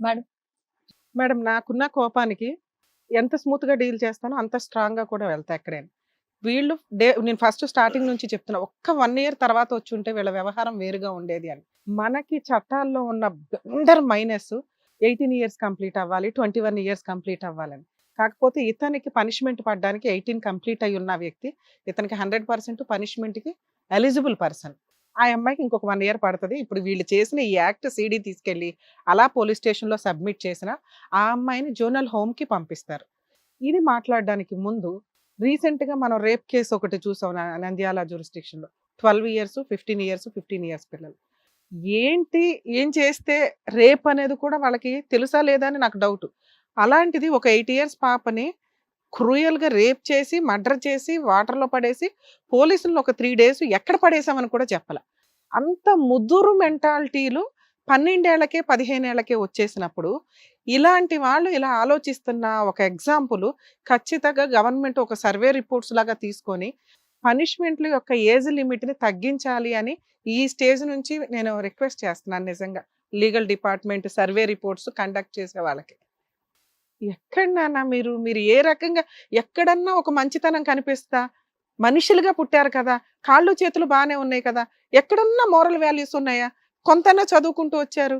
Madam. Madam నాకున్న కోపానికి ఎంత స్మూత్గా డీల్ చేస్తానో అంత స్ట్రాంగ్గా కూడా వెళ్తా ఎక్కడైనా. వీళ్ళు డే నేను ఫస్ట్ స్టార్టింగ్ నుంచి చెప్తున్నా ఒక్క వన్ ఇయర్ తర్వాత వచ్చి ఉంటే వీళ్ళ వ్యవహారం వేరుగా ఉండేది అని. మనకి చట్టాల్లో ఉన్న బండర్ మైనస్ ఎయిటీన్ ఇయర్స్ కంప్లీట్ అవ్వాలి ట్వంటీ వన్ ఇయర్స్ కంప్లీట్ అవ్వాలని. కాకపోతే ఇతనికి పనిష్మెంట్ పడడానికి ఎయిటీన్ కంప్లీట్ అయి ఉన్న వ్యక్తి ఇతనికి హండ్రెడ్ పర్సెంట్ పనిష్మెంట్కి ఎలిజిబుల్ పర్సన్. ఆ అమ్మాయికి ఇంకొక వన్ ఇయర్ పడుతుంది. ఇప్పుడు వీళ్ళు చేసిన ఈ యాక్ట్ సీడీ తీసుకెళ్ళి అలా పోలీస్ స్టేషన్లో సబ్మిట్ చేసిన ఆ అమ్మాయిని జోనల్ హోమ్కి పంపిస్తారు. ఇది మాట్లాడడానికి ముందు రీసెంట్గా మనం రేప్ కేసు ఒకటి చూసాం Nandyal jurisdiction-లో twelve years fifteen years fifteen years పిల్లలు. ఏంటి ఏం చేస్తే రేప్ అనేది కూడా వాళ్ళకి తెలుసా లేదా అని నాకు డౌట్. అలాంటిది ఒక ఎయిట్ ఇయర్స్ పాపని క్రూయల్గా రేప్ చేసి మర్డర్ చేసి వాటర్లో పడేసి పోలీసులను ఒక త్రీ డేస్ ఎక్కడ పడేసామని కూడా చెప్పాల. అంత ముదురు మెంటాలిటీలు పన్నెండేళ్ళకే పదిహేనేళ్ళకే వచ్చేసినప్పుడు ఇలాంటి వాళ్ళు ఇలా ఆలోచిస్తున్న ఒక ఎగ్జాంపుల్ ఖచ్చితంగా గవర్నమెంట్ ఒక సర్వే రిపోర్ట్స్ లాగా తీసుకొని పనిష్మెంట్ల యొక్క ఏజ్ లిమిట్ని తగ్గించాలి అని ఈ స్టేజ్ నుంచి నేను రిక్వెస్ట్ చేస్తున్నాను నిజంగా. Legal department survey reports conduct చేసే వాళ్ళకి. ఎక్కడన్నా మీరు? మీరు ఏ రకంగా ఎక్కడన్నా ఒక మంచితనం కనిపిస్తా? మనుషులుగా పుట్టారు కదా కాళ్ళు చేతులు బాగానే ఉన్నాయి కదా ఎక్కడన్నా మోరల్ వాల్యూస్ ఉన్నాయా? కొంతన్నా చదువుకుంటూ వచ్చారు.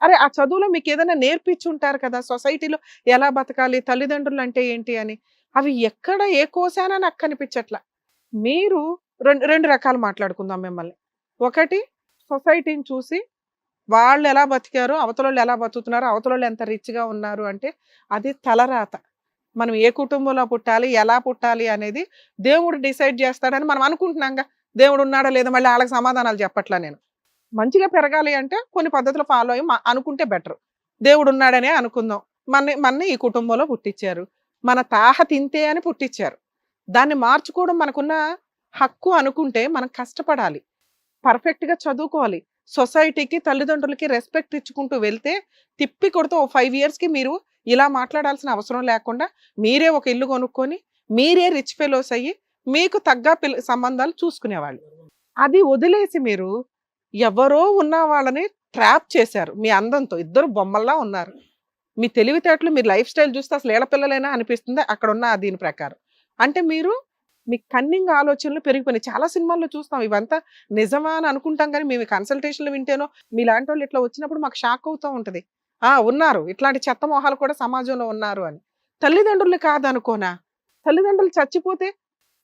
అరే ఆ చదువులో మీకు ఏదైనా నేర్పించి ఉంటారు కదా సొసైటీలో ఎలా బతకాలి తల్లిదండ్రులు అంటే ఏంటి అని. అవి ఎక్కడ ఏ కోసానా నాకు కనిపించట్లా. మీరు రెండు రెండు రకాలు మాట్లాడుకుందాం మిమ్మల్ని. ఒకటి సొసైటీని చూసి వాళ్ళు ఎలా బతికారు అవతలోళ్ళు ఎలా బతుకుతున్నారు అవతలోళ్ళు ఎంత రిచ్గా ఉన్నారు అంటే అది తలరాత. మనం ఏ కుటుంబంలో పుట్టాలి ఎలా పుట్టాలి అనేది దేవుడు డిసైడ్ చేస్తాడని మనం అనుకుంటున్నాంగా. దేవుడు ఉన్నాడా లేదా మళ్ళీ వాళ్ళకి సమాధానాలు చెప్పట్లా నేను. మంచిగా పెరగాలి అంటే కొన్ని పద్ధతులు ఫాలో అయ్యి అనుకుంటే బెటర్ దేవుడు ఉన్నాడనే అనుకుందాం. మన మన ఈ కుటుంబంలో పుట్టించారు. మన తాహ తింతే అని పుట్టించారు. దాన్ని మార్చుకోవడం మనకున్న హక్కు అనుకుంటే మనం కష్టపడాలి. పర్ఫెక్ట్గా చదువుకోవాలి. సొసైటీకి తల్లిదండ్రులకి రెస్పెక్ట్ ఇచ్చుకుంటూ వెళ్తే తిప్పి కొడుతూ ఓ ఫైవ్ ఇయర్స్కి మీరు ఇలా మాట్లాడాల్సిన అవసరం లేకుండా మీరే ఒక ఇల్లు కొనుక్కొని మీరే రిచ్ ఫెలోస్ అయ్యి మీకు తగ్గ పిల్ల సంబంధాలు చూసుకునేవాళ్ళు. అది వదిలేసి మీరు ఎవరో ఉన్న వాళ్ళని ట్రాప్ చేశారు మీ అందంతో. ఇద్దరు బొమ్మల్లా ఉన్నారు. మీ తెలివితేటలు మీ లైఫ్ స్టైల్ చూస్తే అసలు ఏళ్ళ పిల్లలైనా అనిపిస్తుంది అక్కడ ఉన్న దీని ప్రకారం. అంటే మీరు మీ కన్నింగ్ ఆలోచనలు పెరిగిపోయినాయి. చాలా సినిమాల్లో చూస్తాం. ఇవంతా నిజమా అని అనుకుంటాం కానీ మేము కన్సల్టేషన్లు వింటేనో మీలాంటి వాళ్ళు ఇట్లా వచ్చినప్పుడు మాకు షాక్ అవుతూ ఉంటుంది. ఆ! ఉన్నారు. ఇట్లాంటి చెత్త మొహాలు కూడా సమాజంలో ఉన్నారు అని. తల్లిదండ్రులు కాదనుకోనా? తల్లిదండ్రులు చచ్చిపోతే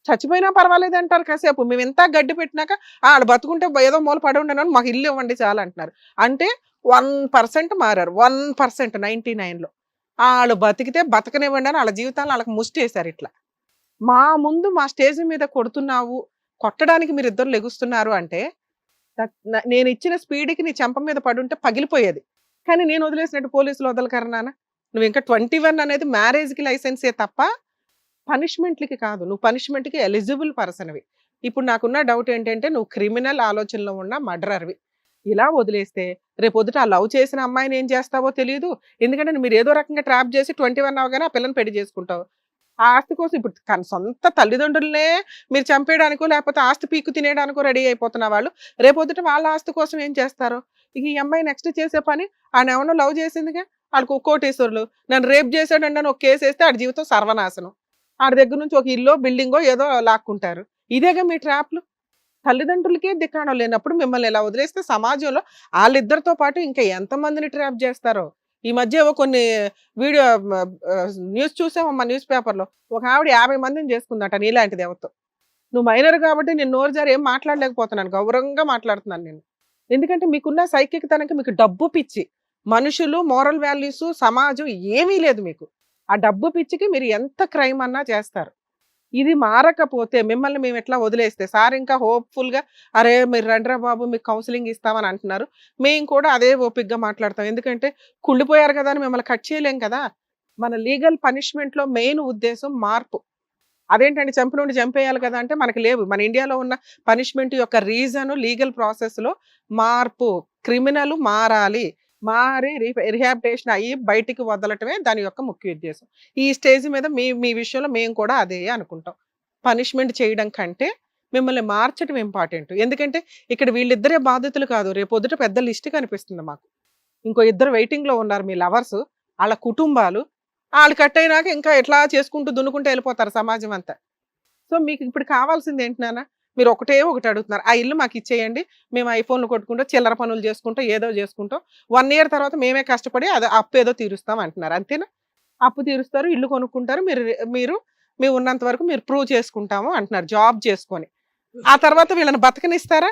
చచ్చిపోయినా పర్వాలేదు అంటారు కాసేపు. మేము ఎంత గడ్డి పెట్టినాక ఆడ వాళ్ళు బతుకుంటే ఏదో మూల పడి ఉండను మాకు ఇల్లు ఇవ్వండి చాలా అంటున్నారు. అంటే వన్ పర్సెంట్ మారారు. వన్ పర్సెంట్ నైంటీ నైన్లో. వాళ్ళు బతికితే బతకనివ్వండి అని వాళ్ళ జీవితాలు వాళ్ళకి ముష్టి వేశారు ఇట్లా. మా ముందు మా స్టేజ్ మీద కొడుతున్నావు కొట్టడానికి మీరు ఇద్దరు లెగుస్తున్నారు అంటే నేను ఇచ్చిన స్పీడ్కి నీ చెంప మీద పడుంటే పగిలిపోయేది. కానీ నేను వదిలేసినట్టు పోలీసులు వదలకరు నాన్న. నువ్వు ఇంకా ట్వంటీ వన్ అనేది మ్యారేజ్కి లైసెన్సే తప్ప పనిష్మెంట్లకి కాదు. నువ్వు పనిష్మెంట్కి ఎలిజిబుల్ పర్సన్వి. ఇప్పుడు నాకున్న డౌట్ ఏంటంటే నువ్వు క్రిమినల్ ఆలోచనలో ఉన్న మర్డరర్వి. ఇలా వదిలేస్తే రేపు పొద్దుట ఆ లవ్ చేసిన అమ్మాయిని ఏం చేస్తావో తెలియదు ఎందుకంటే మీరు ఏదో రకంగా ట్రాప్ చేసి ట్వంటీ వన్ అవగానే ఆ పిల్లని పెళ్ళి చేసుకుంటావు. ఆ ఆస్తి కోసం ఇప్పుడు కన్- సొంత తల్లిదండ్రులనే మీరు చంపేయడానికో లేకపోతే ఆస్తి పీక్కు తినేయడానికో రెడీ అయిపోతున్న వాళ్ళు రేపొద్దుట వాళ్ళ ఆస్తి కోసం ఏం చేస్తారు? ఇక ఈ అమ్మాయి నెక్స్ట్ చేసే పని ఆయన ఏమన్నా లవ్ చేసిందిగా? వాళ్ళకు కోటేశ్వరులు నన్ను రేప్ చేశాడండి అని ఒక కేసు వేస్తే ఆడి జీవితం సర్వనాశనం. ఆడి దగ్గర నుంచి ఒక ఇల్లు బిల్డింగో ఏదో లాక్కుంటారు. ఇదేగా మీ ట్రాప్లు? తల్లిదండ్రులకే దిక్కాణం లేనప్పుడు మిమ్మల్ని ఇలా వదిలేస్తే సమాజంలో వాళ్ళిద్దరితో పాటు ఇంకా ఎంతమందిని ట్రాప్ చేస్తారో? ఈ మధ్య ఏవో కొన్ని వీడియో న్యూస్ చూసామమ్మా న్యూస్ పేపర్లో. ఒక ఆవిడ యాభై మందిని చేసుకుందట నీలాంటి ఎవరితో నువ్వు మైనర్ కాబట్టి నేను నోరు జారి ఏం మాట్లాడలేకపోతున్నాను గౌరవంగా మాట్లాడుతున్నాను నేను. ఎందుకంటే మీకున్న సైకిక్ తనకి మీకు డబ్బు పిచ్చి. మనుషులు మోరల్ వాల్యూస్ సమాజం ఏమీ లేదు మీకు. ఆ డబ్బు పిచ్చికి మీరు ఎంత క్రైమ్ అన్నా చేస్తారు. ఇది మారకపోతే మిమ్మల్ని మేము ఎట్లా వదిలేస్తే? సార్ ఇంకా హోప్ఫుల్గా అరే మీరు రండ్రా బాబు మీకు కౌన్సిలింగ్ ఇస్తామని అంటున్నారు. మేము కూడా అదే ఓపిక్గా మాట్లాడతాం. ఎందుకంటే కుళ్ళిపోయారు కదా అని మిమ్మల్ని కట్ చేయలేం కదా? మన లీగల్ పనిష్మెంట్లో మెయిన్ ఉద్దేశం మార్పు. అదేంటండి? చంపు నుండి చంపేయాలి కదా అంటే మనకి లేవు. మన ఇండియాలో ఉన్న పనిష్మెంట్ యొక్క రీజను లీగల్ ప్రాసెస్లో మార్పు. క్రిమినల్ మారాలి. మారి రిహాబిటేషన్ అయ్యి బయటికి వదలటమే దాని యొక్క ముఖ్య ఉద్దేశం. ఈ స్టేజ్ మీద మీ మీ విషయంలో మేము కూడా అదే అనుకుంటాం. పనిష్మెంట్ చేయడం కంటే మిమ్మల్ని మార్చడం ఇంపార్టెంట్. ఎందుకంటే ఇక్కడ వీళ్ళిద్దరే బాధితులు కాదు. రేపు పొద్దుట పెద్ద లిస్ట్ కనిపిస్తుంది మాకు. ఇంకో ఇద్దరు వెయిటింగ్లో ఉన్నారు మీ లవర్స్ వాళ్ళ కుటుంబాలు. వాళ్ళు కట్ అయినాక ఇంకా ఎట్లా చేసుకుంటూ దున్నుకుంటూ వెళ్ళిపోతారు సమాజం అంతా. సో మీకు ఇప్పుడు కావాల్సింది ఏంటి నాన్న? మీరు ఒకటే ఒకటి అడుగుతున్నారు. ఆ ఇల్లు మాకు ఇచ్చేయండి. మేము ఐఫోన్లు కొట్టుకుంటూ చిల్లర పనులు చేసుకుంటూ ఏదో చేసుకుంటాం వన్ ఇయర్ తర్వాత మేమే కష్టపడి అది అప్పు ఏదో తీరుస్తాం అంటున్నారు. అంతేనా? అప్పు తీరుస్తారు ఇల్లు కొనుక్కుంటారు. మీరు మీరు మేము ఉన్నంత వరకు మీరు ప్రూవ్ చేసుకుంటాము అంటున్నారు జాబ్ చేసుకొని. ఆ తర్వాత వీళ్ళని బతకనిస్తారా?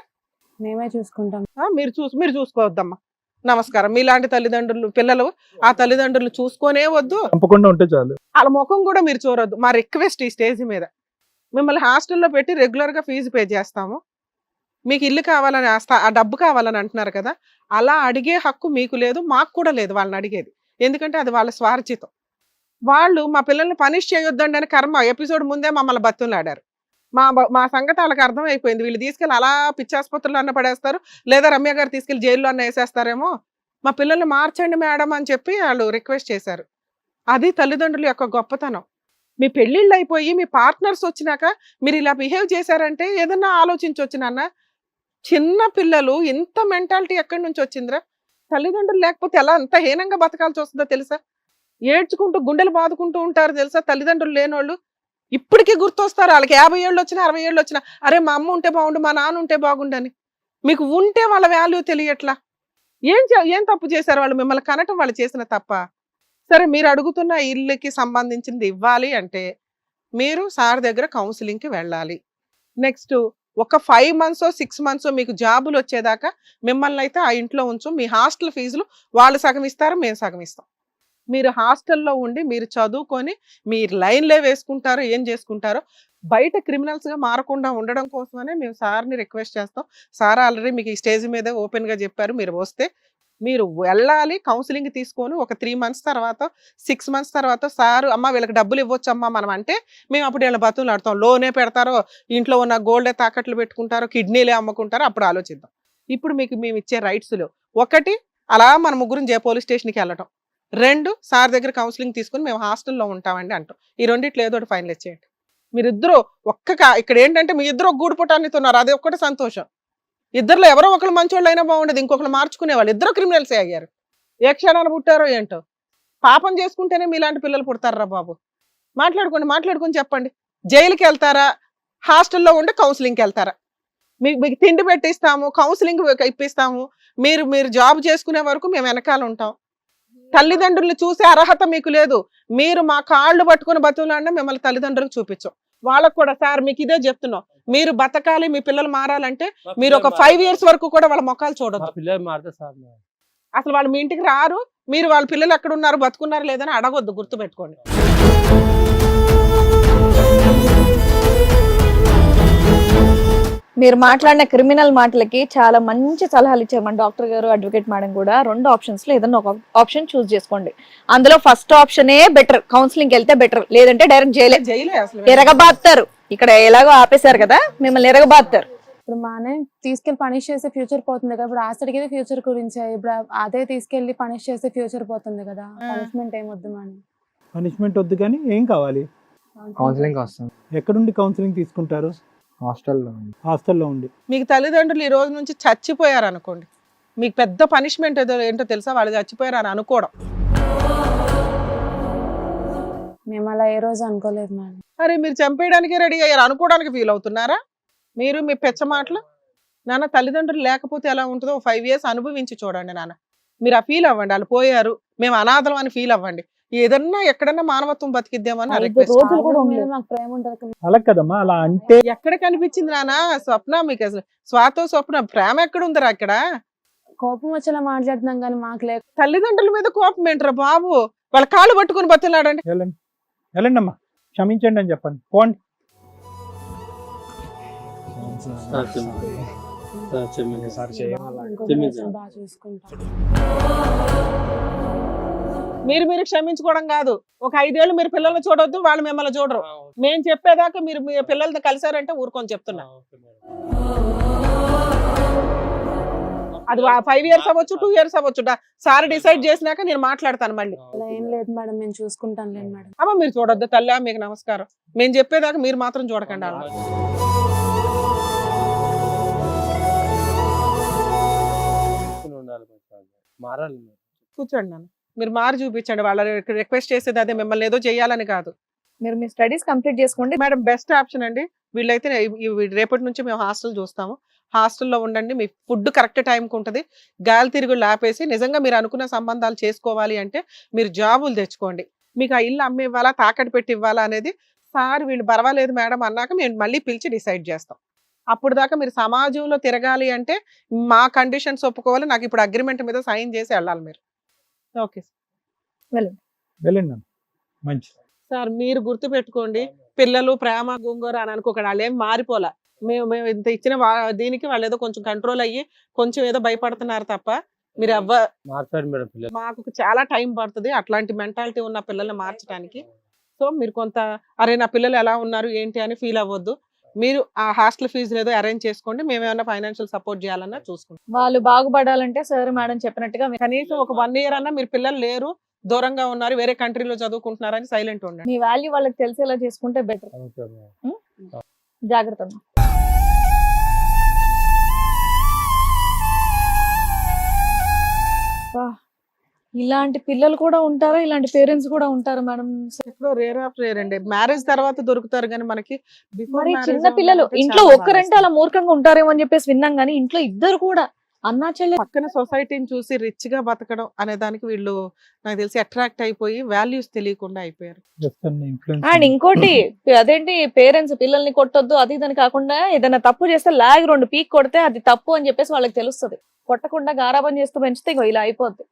మేమే చూసుకుంటాం. ఆ, మీరు చూసి మీరు చూసుకోవద్దమ్మా. నమస్కారం. మీలాంటి తల్లిదండ్రులు పిల్లలు ఆ తల్లిదండ్రులు చూసుకోనే వద్దు. చంపకుండా ఉంటే చాలు. వాళ్ళ ముఖం కూడా మీరు చూడొద్దు. మా రిక్వెస్ట్ ఈ స్టేజ్ మీద. మిమ్మల్ని హాస్టల్లో పెట్టి రెగ్యులర్గా ఫీజు పే చేస్తాము. మీకు ఇల్లు కావాలని ఆ డబ్బు కావాలని అంటున్నారు కదా అలా అడిగే హక్కు మీకు లేదు మాకు కూడా లేదు వాళ్ళని అడిగేది. ఎందుకంటే అది వాళ్ళ స్వార్జితం వాళ్ళు మా పిల్లల్ని పనిష్ చేయొద్దండి అని కర్మ ఎపిసోడ్ ముందే మమ్మల్ని బతులాడారు మా మా సంగతి వాళ్ళకి అర్థమైపోయింది. వీళ్ళు తీసుకెళ్ళి అలా పిచ్చాసుపత్రులు అన్న పడేస్తారు లేదా రమ్య గారు తీసుకెళ్ళి జైల్లో అన్న వేసేస్తారేమో. మా పిల్లల్ని మార్చండి మేడం అని చెప్పి వాళ్ళు రిక్వెస్ట్ చేశారు. అది తల్లిదండ్రుల యొక్క గొప్పతనం. మీ పెళ్ళిళ్ళు అయిపోయి మీ పార్ట్నర్స్ వచ్చినాక మీరు ఇలా బిహేవ్ చేశారంటే ఏదన్నా ఆలోచించవచ్చు నాన్న. చిన్న పిల్లలు ఇంత మెంటాలిటీ ఎక్కడి నుంచి వచ్చిందిరా? తల్లిదండ్రులు లేకపోతే ఎలా అంత హీనంగా బతకాల్సి వస్తుందో తెలుసా? ఏడ్చుకుంటూ గుండెలు బాదుకుంటూ ఉంటారు తెలుసా తల్లిదండ్రులు లేనోళ్ళు? ఇప్పటికీ గుర్తొస్తారు వాళ్ళకి యాభై ఏళ్ళు వచ్చినా అరవై ఏళ్ళు వచ్చినా అరే మా అమ్మ ఉంటే బాగుండు మా నాన్న ఉంటే బాగుండని మీకు ఉంటే వాళ్ళ వాల్యూ తెలియట్లా? ఏం చే- ఏం తప్పు చేశారు వాళ్ళు? మిమ్మల్ని కనటం వాళ్ళు చేసిన తప్ప? సరే మీరు అడుగుతున్న ఇల్లుకి సంబంధించింది ఇవ్వాలి అంటే మీరు సార్ దగ్గర కౌన్సిలింగ్కి వెళ్ళాలి. నెక్స్ట్ ఒక ఫైవ్ మంత్స్ సిక్స్ మంత్స్ మీకు జాబులు వచ్చేదాకా మిమ్మల్ని అయితే ఆ ఇంట్లో ఉంచు. మీ హాస్టల్ ఫీజులు వాళ్ళు సగం ఇస్తారు మేము సగం ఇస్తాం. మీరు హాస్టల్లో ఉండి మీరు చదువుకొని మీరు లైన్లే వేసుకుంటారో ఏం చేసుకుంటారో బయట క్రిమినల్స్గా మారకుండా ఉండడం కోసమనే మేము సార్ని రిక్వెస్ట్ చేస్తాం. సార్ ఆల్రెడీ మీకు ఈ స్టేజ్ మీద ఓపెన్గా చెప్పారు. మీరు వస్తే మీరు వెళ్ళాలి కౌన్సిలింగ్ తీసుకొని ఒక త్రీ మంత్స్ తర్వాత సిక్స్ మంత్స్ తర్వాత సార్ అమ్మ వీళ్ళకి డబ్బులు ఇవ్వచ్చు అమ్మా మనం అంటే మేము అప్పుడు వీళ్ళ బతులు ఆడతాం లోనే పెడతారో ఇంట్లో ఉన్న గోల్డే తాకట్లు పెట్టుకుంటారో కిడ్నీలే అమ్ముకుంటారో అప్పుడు ఆలోచిద్దాం. ఇప్పుడు మీకు మేము ఇచ్చే రైట్స్లో ఒకటి అలా మన ముగ్గురు జే పోలీస్ స్టేషన్కి వెళ్ళటం. రెండు సార్ దగ్గర కౌన్సిలింగ్ తీసుకుని మేము హాస్టల్లో ఉంటామండి అంటాం. ఈ రెండిట్లో ఏదో ఒకటి ఫైనల్ ఇచ్చేయండి మీరిద్దరూ ఒక్క ఇక్కడ ఏంటంటే మీ ఇద్దరు ఒక గూడు పుటాన్ని తిన్నారు. అది ఒక్కటి సంతోషం. ఇద్దరులో ఎవరో ఒకరు మంచోళ్ళు అయినా బాగుండదు ఇంకొకరు మార్చుకునే వాళ్ళు ఇద్దరు క్రిమినల్సే అయ్యారు. ఏ క్షణాలు పుట్టారో ఏంటో. పాపం చేసుకుంటేనే మీలాంటి పిల్లలు పుడతారా బాబు. మాట్లాడుకోండి మాట్లాడుకొని చెప్పండి. జైలుకి వెళ్తారా? హాస్టల్లో ఉండి కౌన్సిలింగ్కి వెళ్తారా? మీకు మీకు తిండి పెట్టిస్తాము కౌన్సిలింగ్ ఇప్పిస్తాము. మీరు మీరు జాబ్ చేసుకునే వరకు మేము వెనకాల ఉంటాం. తల్లిదండ్రులు చూసే అర్హత మీకు లేదు. మీరు మా కాళ్ళు పట్టుకుని బతుకులాడినా మిమ్మల్ని తల్లిదండ్రులకు చూపించాం. వాళ్ళకు కూడా సార్ మీకు ఇదే చెప్తున్నాం. మీరు బతకాలి మీ పిల్లలు మారాలంటే మీరు ఒక ఫైవ్ ఇయర్స్ వరకు కూడా వాళ్ళ మొక్కలు మా చూడొద్దు. పిల్లలు మారితే సార్. అసలు వాళ్ళు మీ ఇంటికి రారు మీరు వాళ్ళ పిల్లలు ఎక్కడ ఉన్నారు బతుకున్నారు లేదని అడగొద్దు గుర్తుపెట్టుకోండి. మీరు మాట్లాడిన క్రిమినల్ మాటలకి చాలా మంచి సలహాలు ఇచ్చారు మన డాక్టర్ గారు అడ్వకేట్ మేడం కూడా. రెండు ఆప్షన్స్లో ఏదైనా ఒక ఆప్షన్ చూస్ చేసుకోండి. అందులో ఫస్ట్ ఆప్షనే బెటర్ కౌన్సిలింగ్ వెళ్తే బెటర్ లేదంటే డైరెక్ట్ జైలే. జైలే అసలు. ఎరగబాస్తారు ఇక్కడ ఎలాగో ఆపేశారు కదా మిమ్మల్ని ఎరగబాస్తారు ఇప్పుడు మానే తీసుకెళ్ళి పనిష్ చేస్తే ఫ్యూచర్ పోతుంది కదా ఇప్పుడు ఆస్టడికి ఫ్యూచర్ గురించే ఇప్పుడు అదే తీసుకెళ్ళి పనిష్ చేస్తే ఫ్యూచర్ పోతుంది కదా. పనిష్మెంట్ ఏం వద్దు మనం. పనిష్మెంట్ వద్దు కానీ ఏం కావాలి? కౌన్సిలింగ్ వస్తాం ఎక్కడుండి కౌన్సిలింగ్ తీసుకుంటారు? హాస్టల్లో హాస్టల్లో ఉండి. మీకు తల్లిదండ్రులు ఈ రోజు నుంచి చచ్చిపోయారు అనుకోండి మీకు పెద్ద పనిష్మెంట్ ఏదో ఏంటో తెలుసా? వాళ్ళు చచ్చిపోయారు అని అనుకోవడం. మేము అలా ఏ రోజు అనుకోలేదు మేడం. అరే మీరు చంపేయడానికే రెడీ అయ్యారు. అనుకోవడానికి ఫీల్ అవుతున్నారా? మీరు మీ పెచ్చ మాటలు? నాన్న తల్లిదండ్రులు లేకపోతే ఎలా ఉంటుందో ఫైవ్ ఇయర్స్ అనుభవించి చూడండి నాన్న. మీరు ఆ ఫీల్ అవ్వండి. వాళ్ళు పోయారు. మేము అనాథలం అని ఫీల్ అవ్వండి. ఏదన్నా ఎక్కడన్నా మానవత్వం బతికిద్దామని. అలా కదమ్మా అలా అంటే ఎక్కడ కనిపించింది నాన్న? స్వప్న మీకు అసలు స్వాతో స్వప్న ప్రేమ ఎక్కడ ఉందిరా అక్కడ? కోపం వచ్చేలా మాట్లాడుతున్నాం కానీ మాకు లేక తల్లిదండ్రుల మీద కోపం ఏంట్రా బాబు? వాళ్ళ కాళ్ళు పట్టుకుని బతులాడండి వెళ్ళండి అమ్మా. క్షమించండి అని చెప్పండి. పోండి. మీరు మీరు క్షమించుకోవడం కాదు. ఒక ఐదేళ్ళు మీరు పిల్లల్ని చూడొద్దు వాళ్ళు మిమ్మల్ని చూడరు. మేము చెప్పేదాకా మీరు మీ పిల్లలతో కలిసారంటే ఊరుకొని చెప్తున్నా. అది ఫైవ్ ఇయర్స్ అవ్వచ్చు టూ ఇయర్స్ అవ్వచ్చు. సార్ డిసైడ్ చేసినాక నేను మాట్లాడతాను మళ్ళీ. ఏం. లేదు మేడం మేము చూసుకుంటాం లేదు మేడం. అమ్మ మీరు చూడొద్దు తల్లి మీకు నమస్కారం. మేము చెప్పేదాకా మీరు మాత్రం చూడకండి అలా. మారాలి. కూర్చోండి నాన్న. మీరు మారి చూపించండి వాళ్ళ రిక్వెస్ట్ చేసేది అదే మిమ్మల్ని ఏదో చేయాలని కాదు. మీరు మీ స్టడీస్ కంప్లీట్ చేసుకోండి. మేడం బెస్ట్ ఆప్షన్ అండి. వీళ్ళైతే రేపటి నుంచి మేము హాస్టల్ చూస్తాము. హాస్టల్లో ఉండండి మీ ఫుడ్ కరెక్ట్ టైంకి ఉంటుంది. గాలి తిరుగుళ్ళు ఆపేసి నిజంగా మీరు అనుకున్న సంబంధాలు చేసుకోవాలి అంటే మీరు జాబులు తెచ్చుకోండి. మీకు ఆ ఇల్లు అమ్మి ఇవ్వాలా తాకట్టు పెట్టి ఇవ్వాలా అనేది సార్ వీళ్ళు పర్వాలేదు మేడం అన్నాక మేము మళ్ళీ పిలిచి డిసైడ్ చేస్తాం. అప్పుడు దాకా మీరు సమాజంలో తిరగాలి అంటే మా కండిషన్స్ ఒప్పుకోవాలి. నాకు ఇప్పుడు అగ్రిమెంట్ మీద సైన్ చేసి వెళ్ళాలి మీరు. ఓకే వెళ్ళండి. మంచి సార్ మీరు గుర్తు పెట్టుకోండి పిల్లలు ప్రేమ గుంగూర అని అనుకోకండి. వాళ్ళు ఏం మారిపోలా. మేము మేము ఇంత ఇచ్చిన వా- దీనికి వాళ్ళు ఏదో కొంచెం కంట్రోల్ అయ్యి కొంచెం ఏదో భయపడుతున్నారు తప్ప మీరు ఎవ్వ మార్చాడు మేడం మాకు చాలా టైం పడుతుంది అట్లాంటి మెంటాలిటీ ఉన్న పిల్లల్ని మార్చడానికి సో మీరు కొంత అరే నా పిల్లలు ఎలా ఉన్నారు ఏంటి అని ఫీల్ అవ్వద్దు. మీరు ఆ హాస్టల్ ఫీజు ఏదో అరేంజ్ చేసుకోండి మేము ఏమైనా ఫైనాన్షియల్ సపోర్ట్ చేయాలన్నా చూసుకుంటాం. వాళ్ళు బాగుపడాలంటే సార్ మేడం చెప్పినట్టుగా కనీసం ఒక వన్ ఇయర్ అన్నా మీరు పిల్లలు లేరు దూరంగా ఉన్నారు వేరే కంట్రీలో చదువుకుంటున్నారని సైలెంట్ ఉండండి. మీ వాల్యూ వాళ్ళకి తెలిసేలా చేసుకుంటే బెటర్ జాగ్రత్త ఇలాంటి పిల్లలు కూడా ఉంటారా? ఇలాంటి పేరెంట్స్ కూడా ఉంటారా మేడం? రేర్ ఆఫ్ రేర్ అండి. మ్యారేజ్ తర్వాత దొరుకుతారు కానీ మనకి చిన్న పిల్లలు ఇంట్లో ఒక్కరంటే. అలా మూర్ఖంగా ఉంటారేమో అని చెప్పేసి విన్నాం కానీ ఇంట్లో ఇద్దరు కూడా అన్నా చెల్లె పక్కన సొసైటీని చూసి రిచ్గా బతకడం అనే దానికి వీళ్ళు నాకు తెలిసి అట్రాక్ట్ అయిపోయి వాల్యూస్ తెలియకుండా అయిపోయారు. అండ్ ఇంకోటి అదేంటి పేరెంట్స్ పిల్లల్ని కొట్టొద్దు అది ఇదని కాకుండా ఏదైనా తప్పు చేస్తే లాగ్ రెండు పీక్ కొడితే అది తప్పు అని చెప్పేసి వాళ్ళకి తెలుస్తుంది. కొట్టకుండా గారాబం చేస్తూ పెంచితే ఇగో ఇలా అయిపోద్ది.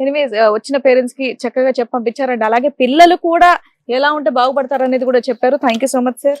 ఎనివేస్ వచ్చిన పేరెంట్స్కి చక్కగా చెప్పి పంపించారండి. అలాగే పిల్లలు కూడా ఎలా ఉంటే బాగుపడతారు అనేది కూడా చెప్పారు. Thank you so much sir